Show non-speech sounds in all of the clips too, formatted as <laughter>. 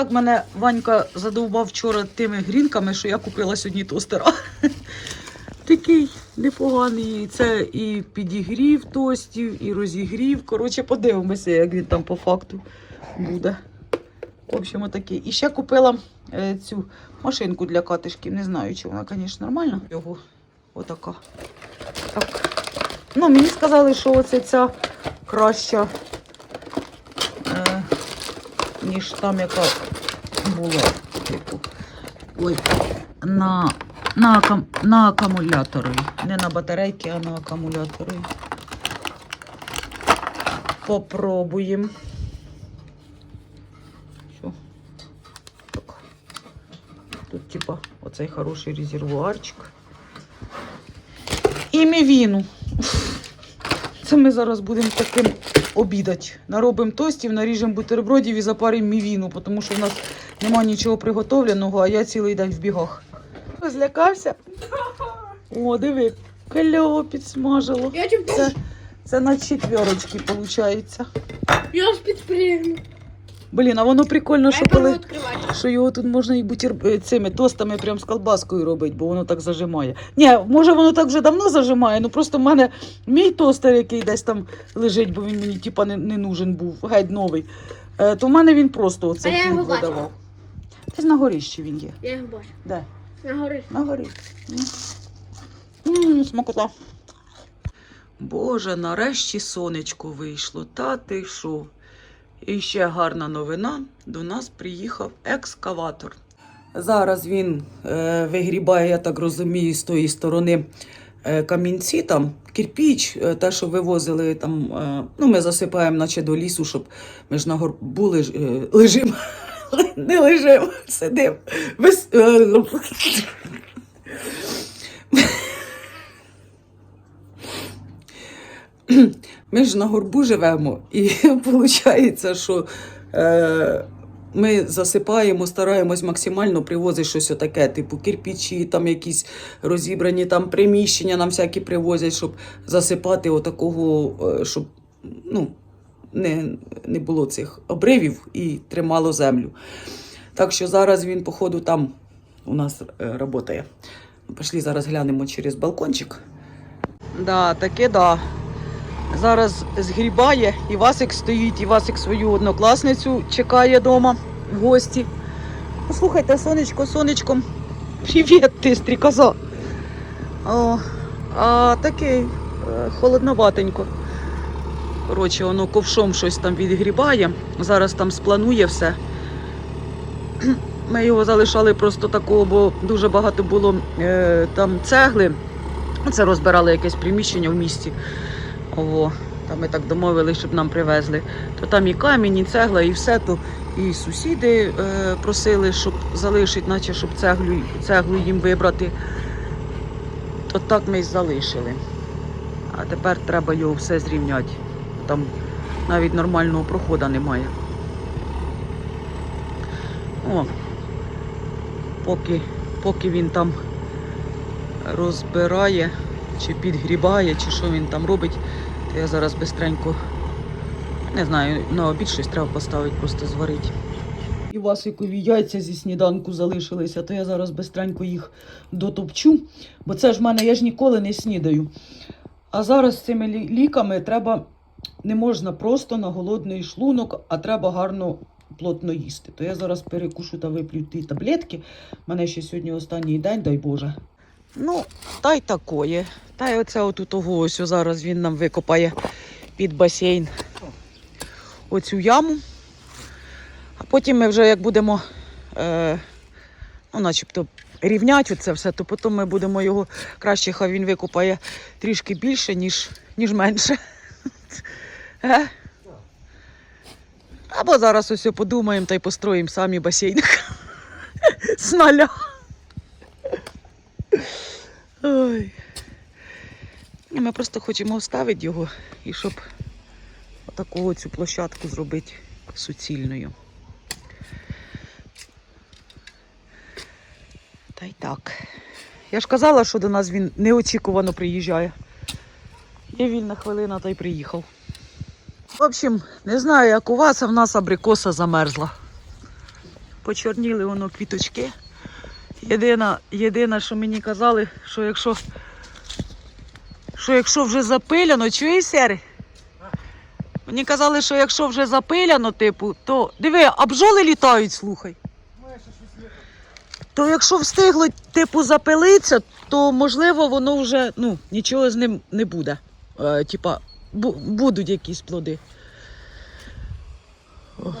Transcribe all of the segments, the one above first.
Так мене Ванька задовбав вчора тими грінками, що я купила сьогодні тостера. <laughs> Такий непоганий. Це і підігрів тостів, і розігрів. Коротше, подивимося, як він там по факту буде. В общем, отакий. І ще купила е, цю машинку для катишків. Не знаю, чи вона, звісно, нормальна. Його отака. Так. Ну, мені сказали, що оце ця краща, е, ніж там, яка була. Типу. Ой, на, на, на акумулятори. Не на батарейки, а на акумулятори. Попробуємо. Що? Так. Тут, типа, оцей хороший резервуарчик. І мівіну. Це ми зараз будемо таким обідати. Наробимо тостів, наріжемо бутербродів і запаримо мівіну, тому що в нас нема нічого приготовленого, а я цілий день в бігах. Злякався? О, диви, кальово підсмажило. Це, це на четверочки виходить. Я ж підпригну. Блін, а воно прикольно, що коли. Що його тут можна і бутер... е, цими тостами прям з колбаскою робити, бо воно так зажимає. Ні, може воно так вже давно зажимає, ну просто в мене мій тостер, який десь там лежить, бо він мені типа не, не нужен був, геть новий. Е, то в мене він просто А я його хліб видавав. Десь на горищі він є. Я його бачу. Де? На горі. На горі. Ммм, смакота. Боже, нарешті сонечко вийшло. Та ти що? І ще гарна новина. До нас приїхав екскаватор. Зараз він е, вигрібає, я так розумію, з тої сторони е, камінці, там кирпіч, е, те, що вивозили там. Е, ну, ми засипаємо, наче до лісу, щоб ми ж на горбу леж, е, лежимо. Не лежимо, сидимо. Е, ми ж на горбу живемо, і <laughs> виходить, що е, ми засипаємо, стараємось максимально привозити щось таке, типу кирпичі, там якісь розібрані там приміщення, нам всякі привозять, щоб засипати отакого, е, щоб ну, не, не було цих обривів і тримало землю. Так що зараз він, походу, там у нас е, працює. Пішли зараз глянемо через балкончик. Да, таке да. Зараз згрібає, і Васик стоїть, і Васик свою однокласницю чекає вдома в гості. Ну, слухайте, сонечко, сонечком. Привіт, ти стрікоза. О, а такий е, холодноватенько. Коротше, воно ковшом щось там відгрібає. Зараз там спланує все. Ми його залишали просто такого, бо дуже багато було е, там цегли. Це розбирали якесь приміщення в місті. Ого, там ми так домовилися, щоб нам привезли. То там і камінь, і цегла, і все. То і сусіди е, просили, щоб залишити, наче щоб цеглю, цеглу їм вибрати. То так ми й залишили. А тепер треба його все зрівняти. Там навіть нормального проходу немає. О, поки, поки він там розбирає, чи підгрібає, чи що він там робить, то я зараз бистренько, не знаю, на обід щось треба поставити, просто зварити. І Васикові яйця зі сніданку залишилися, то я зараз бистренько їх дотопчу, бо це ж в мене я ж ніколи не снідаю. А зараз з цими ліками треба не можна просто на голодний шлунок, а треба гарно плотно їсти. То я зараз перекушу та вип'ю ті таблетки. У мене ще сьогодні останній день, дай Боже. Ну, та й такое. Та й оце отут ось зараз він нам викопає під басейн оцю яму. А потім ми вже як будемо, е, ну, начебто, рівняти це все, то потім ми будемо його краще, хай він викопає трішки більше, ніж, ніж менше. Е? Або зараз ось подумаємо та й построїмо самі басейн з нуля. Ой. Ми просто хочемо вставити його і щоб отаку цю площадку зробити суцільною. Та й так. Я ж казала, що до нас він неочікувано приїжджає. Є вільна хвилина, та й приїхав. В общем, не знаю, як у вас, а в нас абрикоса замерзла. почорніли воно квіточки. Єдине, єдине, що мені казали, що якщо, що якщо вже запиляно, чуєш, Сері? Мені казали, що якщо вже запиляно, типу, то диви, а бджоли літають, слухай. То якщо встигло, типу, запилитися, то можливо воно вже ну, нічого з ним не буде. Е, типа, бу- будуть якісь плоди. О.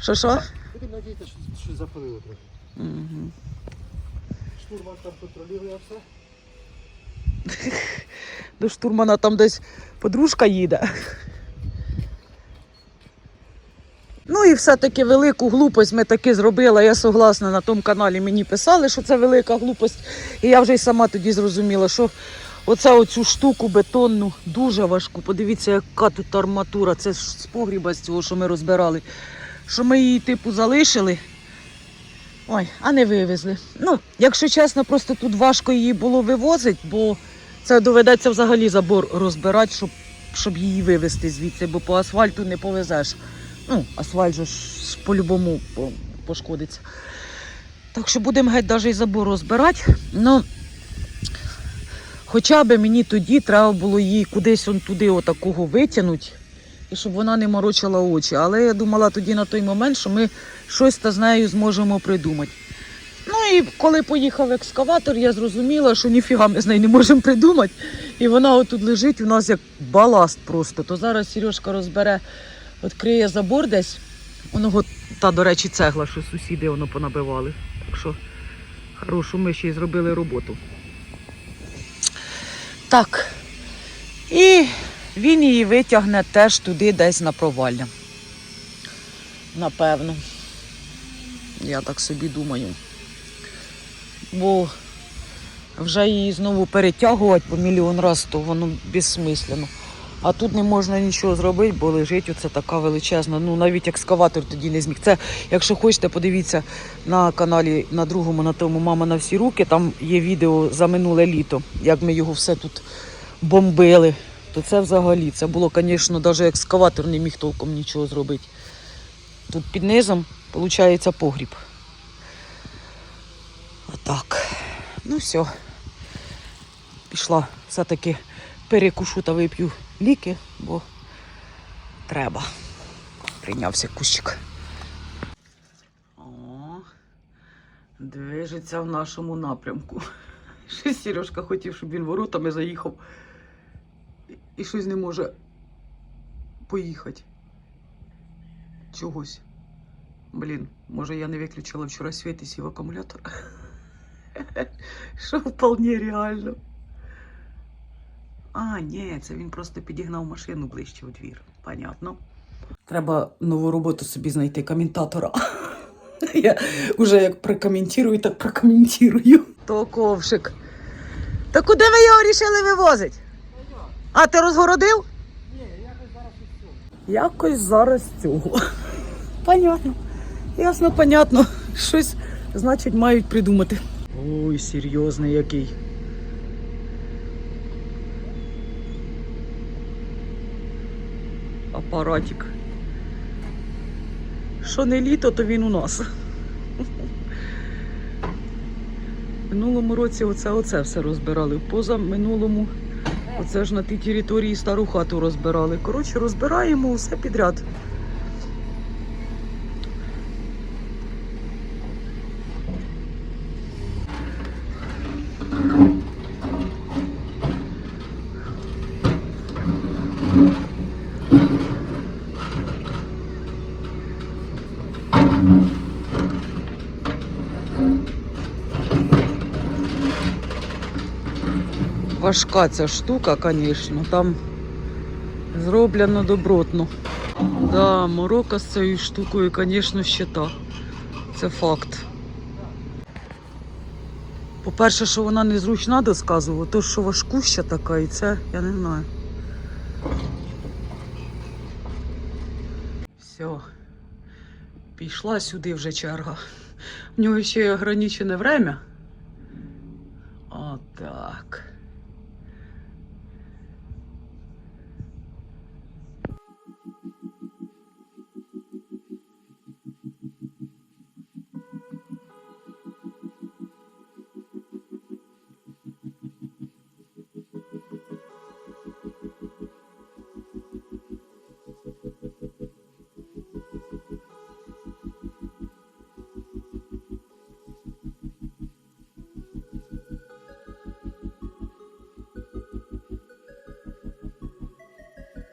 Що що? Будемо надіятися, що, що запалило трохи. Угу. Штурман там контролює все. <laughs> До штурмана там десь подружка їде. Ну і все-таки велику глупость ми таки зробили. Я согласна на тому каналі мені писали, що це велика глупость. І я вже й сама тоді зрозуміла, що оце оцю штуку бетонну дуже важку. Подивіться, яка тут арматура. Це ж з погріба з цього, що ми розбирали. Що ми її, типу, залишили. Ой, а не вивезли. Ну, якщо чесно, просто тут важко її було вивозити, бо це доведеться взагалі забор розбирати, щоб, щоб її вивезти звідси, бо по асфальту не повезеш. Ну, асфальт же ж по-любому пошкодиться. Так що будемо геть навіть і забор розбирати. Ну, хоча б мені тоді треба було її кудись он туди отакого витягнути, і щоб вона не морочила очі. Але я думала тоді на той момент, що ми щось та з нею зможемо придумати. Ну і коли поїхав екскаватор, я зрозуміла, що ніфіга ми з нею не можемо придумати. І вона отут лежить у нас як баласт просто. То зараз Сережка розбере, відкриє забор десь. Воно та, до речі, цегла, що сусіди воно понабивали. Так що хорошу ми ще й зробили роботу. Так. І він її витягне теж туди десь на провалля. Напевно. Я так собі думаю. Бо вже її знову перетягувати по мільйон разів, то воно безсмислено. А тут не можна нічого зробити, бо лежить оце така величезна. Ну навіть екскаватор тоді не зміг. Це, якщо хочете, подивіться на каналі на другому, на тому Мама на всі руки. Там є відео за минуле літо, як ми його все тут бомбили. То це взагалі, це було, звісно, навіть екскаватор не міг толком нічого зробити. Тут під низом, виходить, погріб. Отак. Ну все. Пішла все-таки перекушу та вип'ю ліки, бо треба. Прийнявся кущик. О, движеться в нашому напрямку. Ще Сережка хотів, щоб він воротами заїхав. І- щось не може поїхати. Чогось. Блін, може я не виключила вчора світ і сів акумулятор. Що вполне реально. А, ні, це він просто підігнав машину ближче у двір. Понятно. Треба нову роботу собі знайти коментатора. <laughs> Я вже як прокоментую, так прокоментую. То ковшик. Та куди ви його рішили вивозити? А ти розгородив? Ні, якось зараз і все. Якось зараз цього. <laughs> Понятно. Ясно, понятно. Щось, значить, мають придумати. Ой, серйозний який. Апаратик. Що не літо, то він у нас. Минулому році оце, оце все розбирали. Поза минулому Оце ж на тій території стару хату розбирали. Коротше, розбираємо все підряд. Важка ця штука, звісно, там зроблено добротно. Да, морока з цією штукою, звісно, ще та. Це факт. По-перше, що вона незручна досказувала, то що важкуща така, і це я не знаю. Все. Пішла сюди вже черга. В нього ще ограничене время. Отак.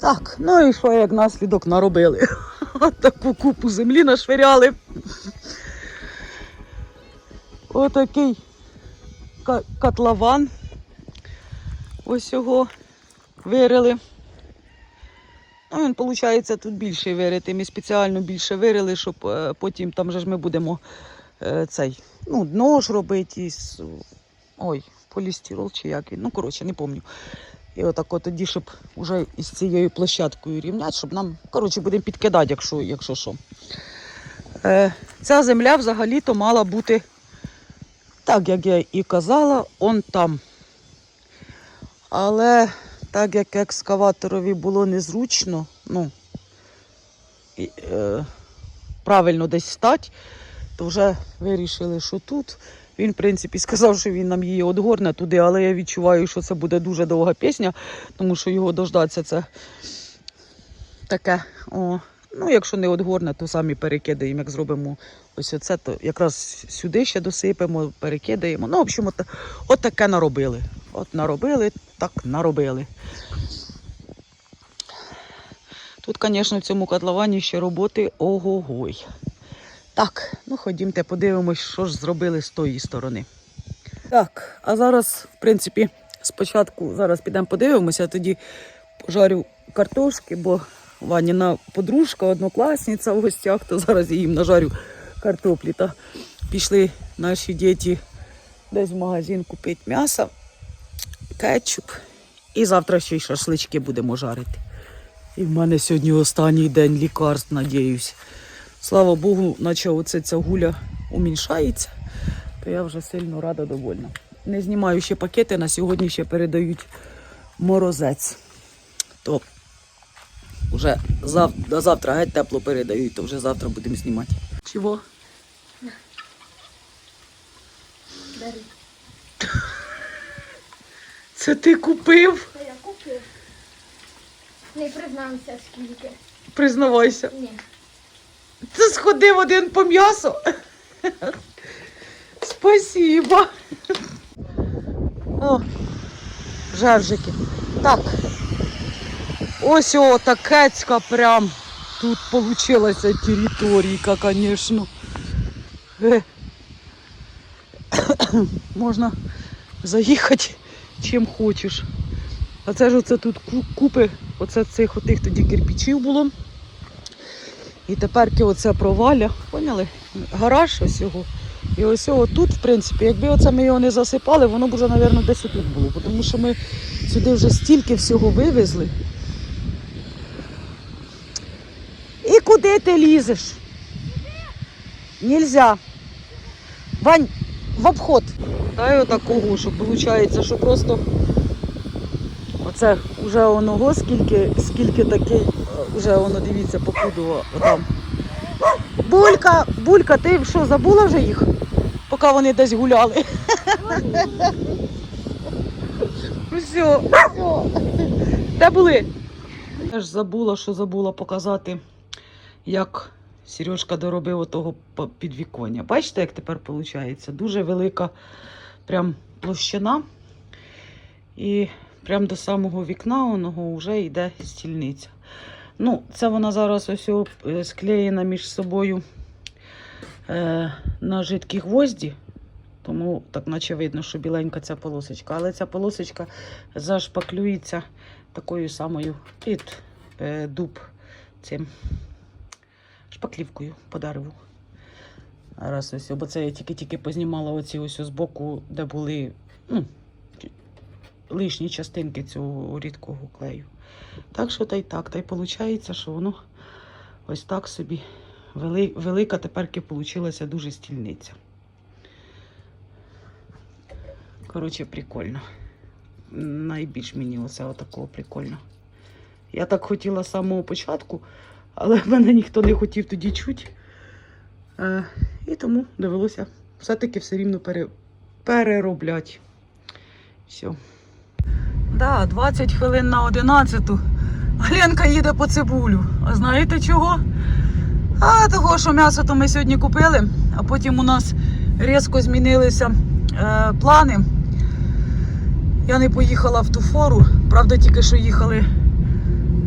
Так, ну і що як наслідок наробили? <laughs> От таку купу землі нашвиряли. Отакий котлован. Ось його вирили. Ну, він, виходить, тут більше вирити. Ми спеціально більше вирили, щоб е, потім там же ж ми будемо е, цей, ну, дно ж робити із. Ой, полістирол чи як він. Ну, коротше, не пам'ятаю. І отак от тоді, щоб вже із цією площадкою рівняти, щоб нам, коротше, будемо підкидати, якщо, якщо що. Е, ця земля взагалі-то мала бути, так як я і казала, он там. Але так як екскаваторові було незручно, ну, е, правильно десь стати, то вже вирішили, що тут. Він, в принципі, сказав, що він нам її одгорне туди, але я відчуваю, що це буде дуже довга пісня, тому що його дождатися це таке. О. Ну, якщо не одгорне, то самі перекидаємо. Як зробимо ось оце, то якраз сюди ще досипемо, перекидаємо. Ну, в общем, от, от таке наробили. От наробили, так наробили. Тут, звісно, в цьому котловані ще роботи ого-гой. Так, ну ходімте, подивимось, що ж зробили з тої сторони. Так, а зараз, в принципі, спочатку зараз підемо подивимося, а тоді пожарю картошки, бо Ваніна подружка, однокласниця в гостях, то зараз я їм нажарю картоплі. Та пішли наші діти десь в магазин купити м'ясо, кетчуп. І завтра ще й шашлички будемо жарити. І в мене сьогодні останній день лікарств, надіюсь. Слава Богу, наче оце ця гуля уміншається, то я вже сильно рада довольна. Не знімаю ще пакети, на сьогодні ще передають морозець. То вже зав... до завтра геть тепло передають, то вже завтра будемо знімати. Чого? Бери. Це ти купив? Я купив. Не признамся скільки. Признавайся. Ні. Ти сходив один по м'ясо. Спасибо. О, жевжики. Так. Ось о, такецька прям. Тут получилася територійка, звісно. Е. Можна заїхати чим хочеш. А це ж оце тут купи, оце цих отих тоді кирпичів було. І тепер оце проваля, поняли? Гараж ось його. І ось його тут, в принципі, якби оце ми його не засипали, воно б вже, мабуть, десь тут було. Тому що ми сюди вже стільки всього вивезли. І куди ти лізеш? Нельзя. Вань, в обход. Дай отакого, що виходить, що просто оце вже воно скільки, скільки такий, вже воно дивіться, покудово отам. Булька, булька, ти що, забула вже їх? Поки вони десь гуляли. Все, все. Де були? Я ж забула, що забула показати, як Сережка доробив отого підвіконня. Бачите, як тепер виходить? Дуже велика прям площина. І прям до самого вікна оного вже йде стільниця. Ну, це вона зараз ось е, склеєна між собою е, на жидкі гвозді. Тому так наче видно, що біленька ця полосочка. Але ця полосочка зашпаклюється такою самою під е, дуб цим шпаклівкою по дереву. Раз ось, бо це я тільки-тільки познімала оці ось з боку, де були ну, лишні частинки цього рідкого клею. Так що та й так. Та й виходить, що воно ось так собі вели, велика теперки получилася дуже стільниця. Коротше, прикольно. Найбільш мені оце отакого прикольно. Я так хотіла з самого початку, але <laughs> мене ніхто не хотів тоді чути. Е, і тому довелося все-таки все рівно пере, переробляти. Все. Да, 20 хвилин на 11. Гленка їде по цибулю. А знаєте чого? А того, що м'ясо то ми сьогодні купили, а потім у нас різко змінилися е, плани. Я не поїхала в ту фору. Правда, тільки що їхали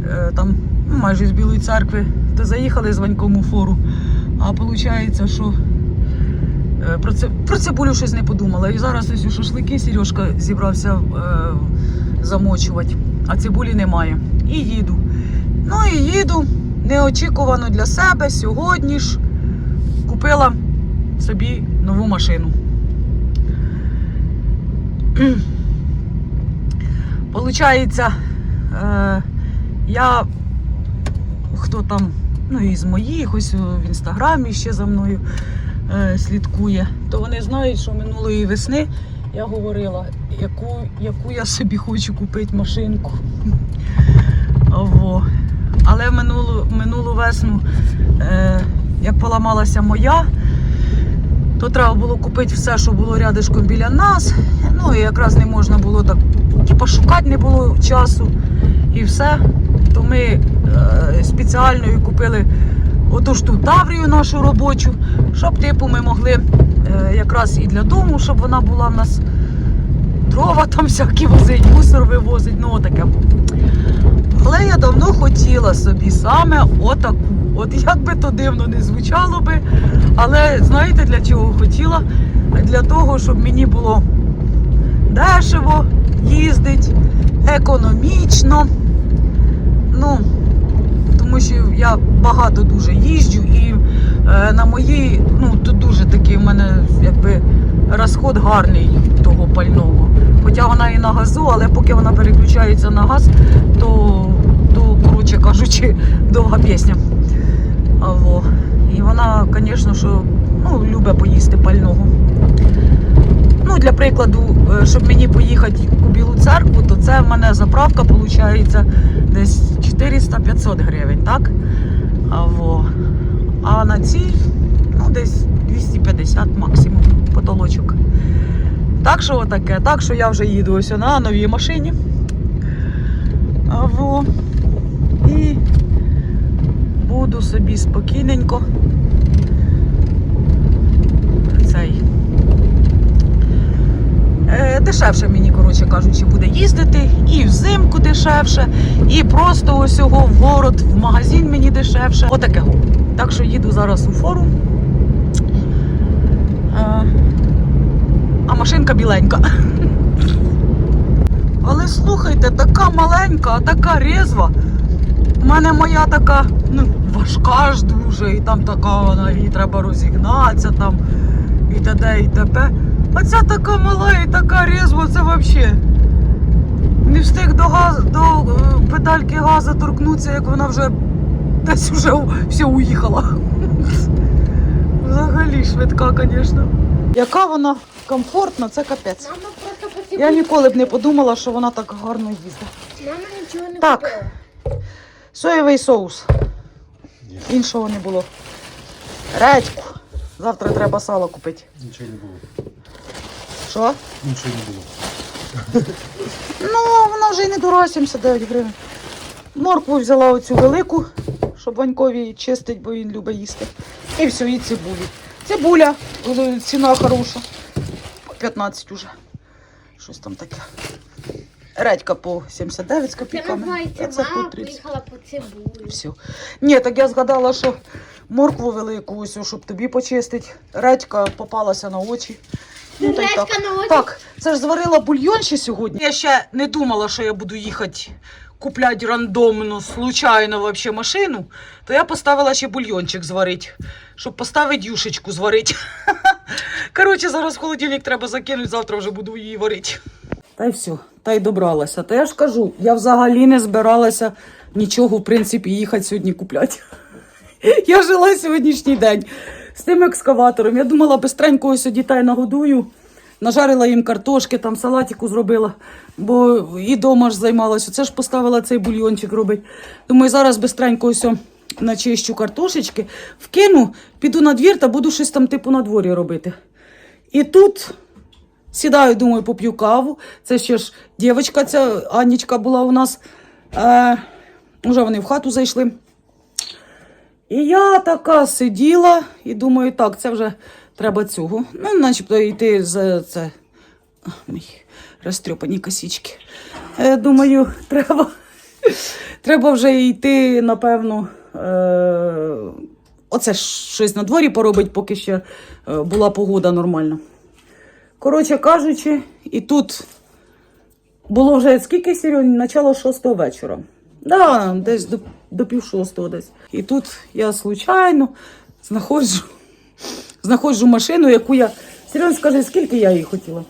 е, там ну, майже з Білої церкви, то заїхали з Ваньком у фору. А виходить, що е, про, це, про цибулю щось не подумала. І зараз ось у шашлики Сережка зібрався е, замочувати, а цибулі немає. І їду. Ну і їду неочікувано для себе сьогодні ж купила собі нову машину. Получається, е, я хто там, ну із моїх, ось в інстаграмі ще за мною е, слідкує, то вони знають, що минулої весни я говорила, яку, яку я собі хочу купити машинку. Во. Але минулу, минулу весну, е, як поламалася моя, то треба було купити все, що було рядишком біля нас. Ну і якраз не можна було так, типа шукати не було часу і все. То ми е, спеціально купили оту ж ту таврію нашу робочу, щоб типу ми могли якраз і для дому, щоб вона була в нас дрова там всякі возить, мусор вивозить, ну отаке. Але я давно хотіла собі саме отаку. От як би то дивно не звучало би, але знаєте для чого хотіла? Для того, щоб мені було дешево їздить, економічно. Ну, тому що я багато дуже їжджу і е, на моїй, ну тут дуже такий в мене якби розход гарний того пального. Хоча вона і на газу, але поки вона переключається на газ, то, то коротше кажучи, <laughs> довга пісня. А, во. І вона, звісно, що ну, любить поїсти пального. Ну, для прикладу, е, щоб мені поїхати у Білу церкву, то це в мене заправка виходить десь 400-500 гривень, так? А, во. А на цій, ну, десь 250 максимум потолочок. Так що отаке. Так що я вже їду ось на новій машині. Во. І буду собі спокійненько. Цей. Е, Дешевше мені, коротше кажучи, буде їздити. І взимку дешевше, і просто ось його в город, в магазин мені дешевше. Отаке. Так що їду зараз у фору. Е, А машинка біленька. <laughs> Але слухайте, така маленька, така резва. У мене моя така, ну, важка ж дуже, і там така вона, їй треба розігнатися там, і т.д. і т.п. А ця така мала і така резва, це взагалі. Не встиг до, газ, до е, педальки газу торкнутися, як вона вже десь вже все уїхала. Взагалі швидка, звісно. Яка вона комфортна, це капець. Мама просто Я ніколи б не подумала, що вона так гарно їздить. Мама нічого не Так. купила. Соєвий соус. Іншого не було. Редьку. Завтра треба сало купити. Нічого не було. Що? Нічого не було. <laughs> Ну, вона вже й не дорога, 79 гривень. Моркву взяла оцю велику, щоб Ванькові чистить, бо він любить їсти. І все, і цибулю. Цибуля, ціна хороша. По 15 уже. Щось там таке. Редька по 79 з копійками. а це по 30. поїхала по цибулю. Все. Ні, так я згадала, що моркву велику, ось, щоб тобі почистити. Редька попалася на очі. Ну, та й так. Так, це ж зварила бульйон ще сьогодні. Я ще не думала, що я буду їхати купляти рандомно, случайно вообще машину, то я поставила ще бульйончик зварити, щоб поставити юшечку зварити. <laughs> Коротше, зараз в холодильник треба закинути, завтра вже буду її варити. Та й все, та й добралася. Та я ж кажу, я взагалі не збиралася нічого, в принципі, їхати сьогодні купляти. <laughs> Я жила сьогоднішній день з тим екскаватором. Я думала, бистренько ось дітей нагодую. Нажарила їм картошки, там салатику зробила, бо і дома ж займалася. Це ж поставила цей бульйончик робити. Думаю, зараз бистренько ось начищу картошечки, вкину, піду на двір та буду щось там типу на дворі робити. І тут сідаю, думаю, поп'ю каву. Це ще ж дівчинка, ця Анічка була у нас. Е, вже вони в хату зайшли. І я така сиділа і думаю, так, це вже треба цього. Ну, начебто йти за це. Мої розтрьопані косички. Е, думаю, <laughs> треба Треба вже йти, напевно. Е- оце щось на дворі поробить, поки ще е, була погода нормальна. Коротше кажучи, і тут було вже скільки сьогодні? Начало шостого вечора. Да, десь до, до пів шостого десь. І тут я случайно знаходжу, <laughs> знаходжу машину, яку я. Серйозно скажи, скільки я її хотіла?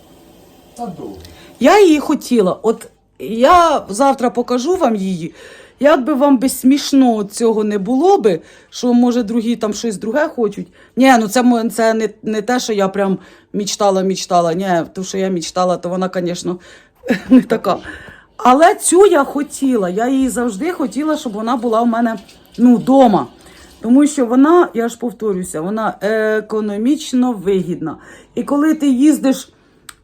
Та довго. Я її хотіла. От я завтра покажу вам її. Як би вам би смішно цього не було би, що може другі там щось друге хочуть. Ні, ну це, це не, не те, що я прям мічтала, мічтала. Ні, то, що я мічтала, то вона, звісно, <laughs> не така. Але цю я хотіла. Я її завжди хотіла, щоб вона була у мене ну, вдома. Тому що вона, я ж повторюся, вона економічно вигідна. І коли ти їздиш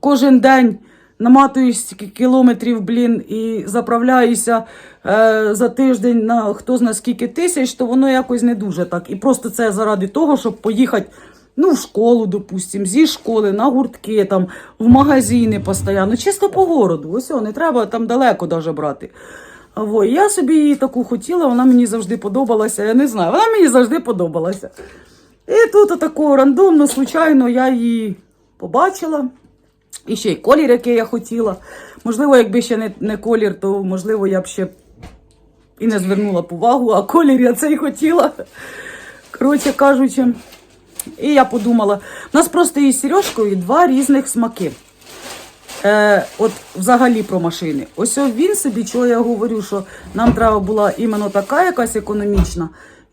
кожен день, наматуєш кілометрів, блін, і заправляєшся е, за тиждень на хто зна скільки тисяч, то воно якось не дуже так. І просто це заради того, щоб поїхати. Ну, в школу, допустим, зі школи, на гуртки, там, в магазини постійно, чисто по городу. Ось, не треба там далеко даже брати. Во, я собі її таку хотіла, вона мені завжди подобалася. Я не знаю, вона мені завжди подобалася. І тут отако рандомно, случайно, я її побачила. І ще й колір, який я хотіла. Можливо, якби ще не, не колір, то можливо я б ще і не звернула б увагу, а колір я цей хотіла. Коротше кажучи, і я подумала, у нас просто із Сережкою два різних смаки. Е, от взагалі про машини. Ось він собі, чого я говорю, що нам треба була іменно така якась економічна.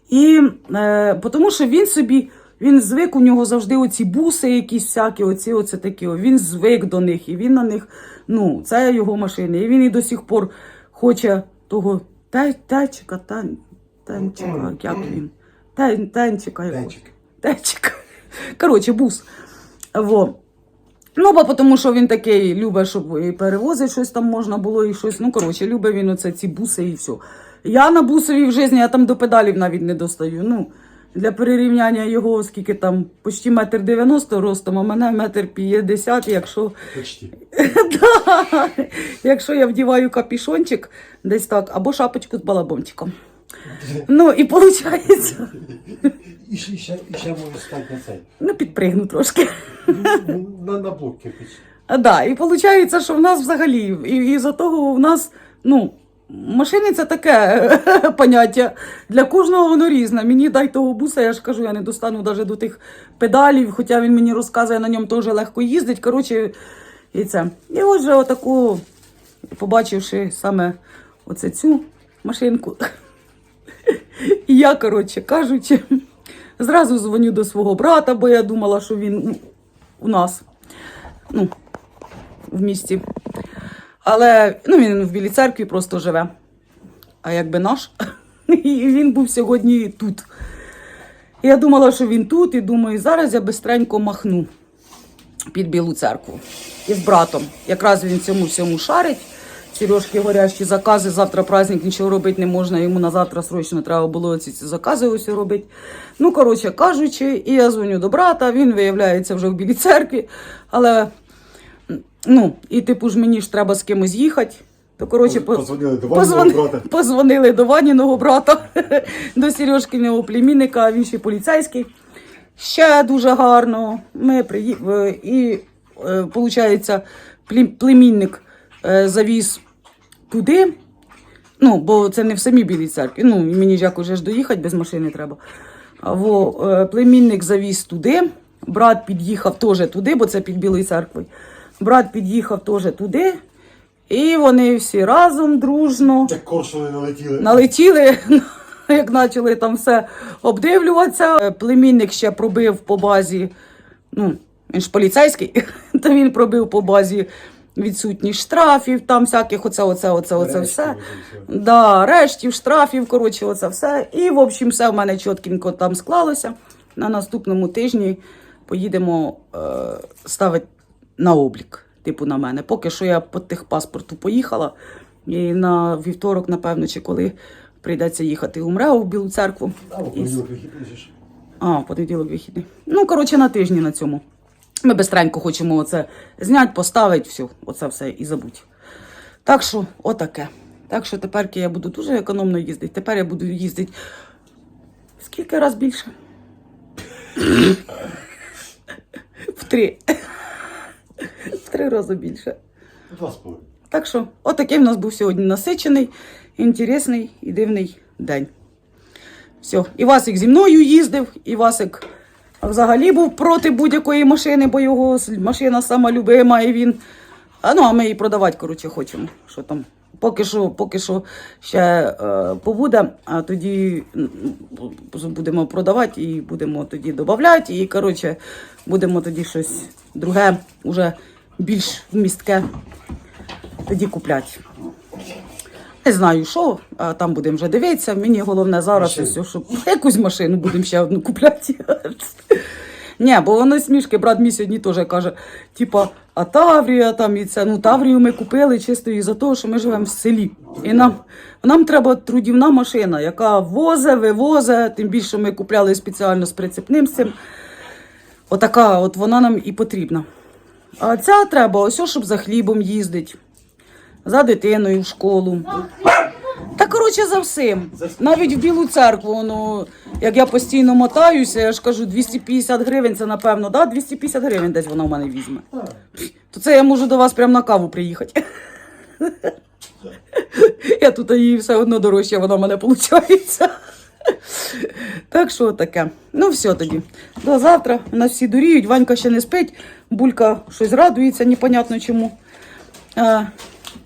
І е, тому що він собі, він звик, у нього завжди оці буси якісь всякі, оці, оце такі. Він звик до них, і він на них, ну, це його машини. І він і до сих пор хоче того течика, тен, як він? Тен, тенчика якого. Течик. Коротше, бус. Во. Ну, бо тому що він такий любить, щоб і перевозити щось там можна було, і щось. Ну, коротше, любить він оце ці буси і все. Я на бусові в житті, я там до педалів навіть не достаю. Ну, для перерівняння його, скільки там, почти метр дев'яносто ростом, а мене метр п'ятдесят, якщо Почти. <laughs> Да. Якщо я вдіваю капішончик десь так, або шапочку з балабончиком. Ну і виходить, І ще, і ще, і ще можу стати на цей. ну підпригну трошки. На, на блок кирпич. А, да, і виходить, що в нас взагалі, і, і за того в нас, ну, машини це таке поняття. Для кожного воно різне. Мені дай того буса, я ж кажу, я не достану навіть до тих педалів, хоча він мені розказує, на ньому теж легко їздить. Коротше, і це. І отже, отаку, побачивши саме оце цю машинку. І я, коротше кажучи, зразу дзвоню до свого брата, бо я думала, що він у нас ну, в місті. Але ну, він в Білій церкві просто живе. А якби наш. І він був сьогодні тут. Я думала, що він тут, і думаю, зараз я бистренько махну під Білу церкву із братом. Якраз він цьому всьому шарить. Сережки горящі закази, завтра праздник, нічого робити не можна. Йому на завтра срочно треба було ці, ці закази ось робити. Ну, коротше кажучи, і я дзвоню до брата, він виявляється вже в Білій церкві. Але ну, і типу ж мені ж треба з кимось їхати. То, коротше, по- Позвонили до Ваніного брата. Позвонили до Ваніного брата, <laughs> до Сережкиного племінника, він ще поліцейський. Ще дуже гарно. Ми приїхали, і, виходить, племінник е, завіз туди. Ну, бо це не в самій Білій церкві. Ну, мені ж як уже ж доїхати, без машини треба. Во, е, племінник завіз туди, брат під'їхав теж туди, бо це під Білою церквою. Брат під'їхав теж туди. І вони всі разом дружно Як коршуни налетіли. налетіли, <laughs> як почали там все обдивлюватися. Е, Племінник ще пробив по базі, ну, він ж поліцейський, <laughs> то він пробив по базі відсутність штрафів, там всяких оце, оце, оце, оце все. Да, рештів, штрафів, коротше, оце все. І, в общем, все в мене чіткенько там склалося. На наступному тижні поїдемо е, ставити на облік, типу на мене. Поки що я по техпаспорту поїхала. І на вівторок, напевно, чи коли прийдеться їхати у МРЕО в Білу церкву. А, в понеділок вихідний а, в понеділок вихідний. Ну, коротше, на тижні на цьому. Ми бистренько хочемо оце зняти, поставити, все, оце все і забудь. Так що, отаке. Так що тепер я буду дуже економно їздити. Тепер я буду їздити скільки раз більше? В три. В три рази більше. Два. Так що, отакий в нас був сьогодні насичений, інтересний і дивний день. Все, і Васик зі мною їздив, і Васик взагалі був проти будь-якої машини, бо його машина сама любима, і він. А ну, а ми її продавати, коротше, хочемо. Що там. Поки що, поки що ще е, побуде, а тоді будемо продавати і будемо тоді додавати. І коротше, будемо тоді щось друге, уже більш вмістке тоді купляти. Не знаю, що, а там будемо вже дивитися. Мені головне зараз, ось, щоб <laughs> якусь машину будемо ще одну купляти. <laughs> Ні, бо воно смішки, брат мій сьогодні теж каже, типа, а Таврія там і це. Ну, Таврію ми купили чисто із-за того, що ми живемо в селі. І нам, нам треба трудівна машина, яка возе, вивозе, тим більше ми купляли спеціально з прицепним з цим. Отака, от вона нам і потрібна. А ця треба ось, щоб за хлібом їздить, за дитиною в школу. Та коротше за всім. Навіть в Білу церкву, воно, як я постійно мотаюся, я ж кажу, 250 гривень це напевно, да? 250 гривень десь вона в мене візьме. То це я можу до вас прямо на каву приїхати. Я тут її все одно дорожче, вона в мене виходить. Так що таке. Ну, все тоді. До завтра. У нас всі дуріють, Ванька ще не спить, булька щось радується, непонятно чому.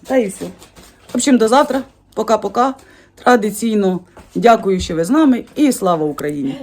Та і все. В общем, до завтра. Пока-пока. Традиційно дякую, що ви з нами, і слава Україні!